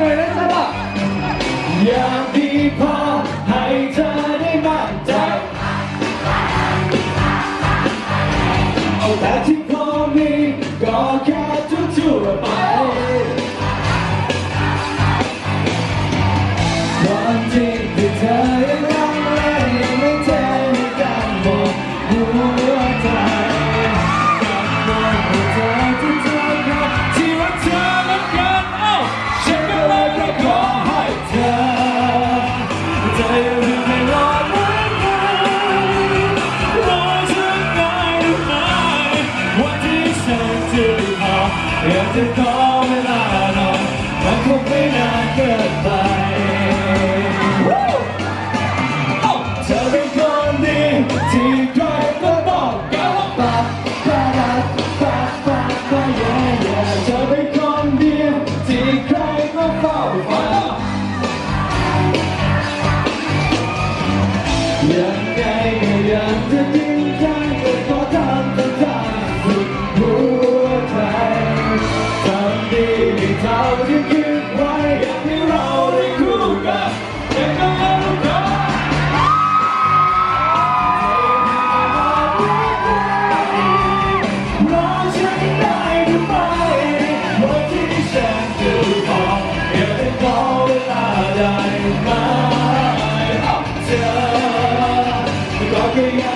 หน่อยนะจ๊ะบอยากดีพอให้เธอได้มั่นใจเอาแต่ที่พอมีก็แค่ชั่วๆไปความจริงที่เธอ อยากจะขอเวลาหน่อยมันคงไม่นานเกินไปเธอเป็นคนดีที่ใครก็บอกกันว่าปากปากปากปากปากแย่แย่เธอเป็นคนเดียวที่ใครก็เฝ้าฝันยังไงก็ยังจะจ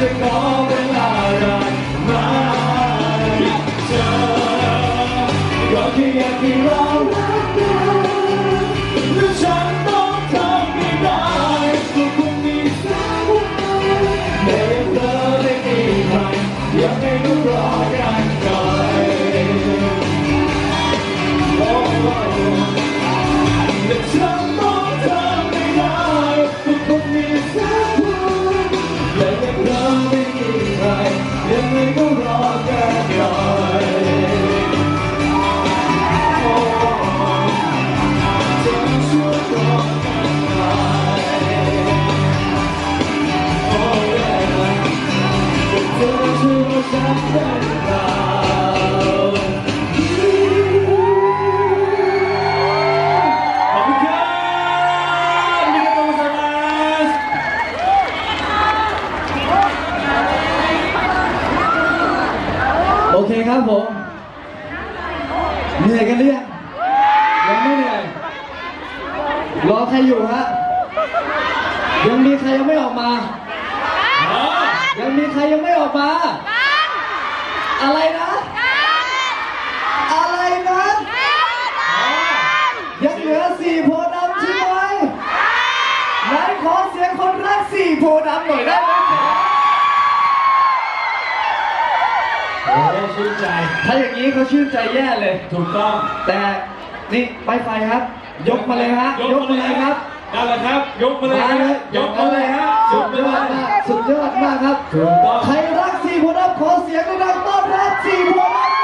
พิ่ง โอเคครับผมเหนื่อยกันหรือยังยังไม่เหนื่อยรอใครอยู่ฮะยังมีใครยังไม่ออกมา ยังมีใครยังไม่ออกมา อะไรนะอะไรนะยังเหลือสี่โพธิ์ดำใช่ไหมไหนขอเสียงคนรักสี่โพธิ์ดำหน่อยได้ไหมโอ้ชื่นใจ ถ้าอย่างนี้เขาชื่นใจแย่เลย ถูกต้อง แต่นี่ไฟไฟครับ ยกมาเลยฮะยกมาเลยครับนั่นแหละครับ ยกมาเลยมาฮะเลยยกมาเลยฮะสุดยมาอดเลมายกสุดยอดมากครับถูกต้อง ชีพวนับขอเสียงดังต้อนรับชีพวนับ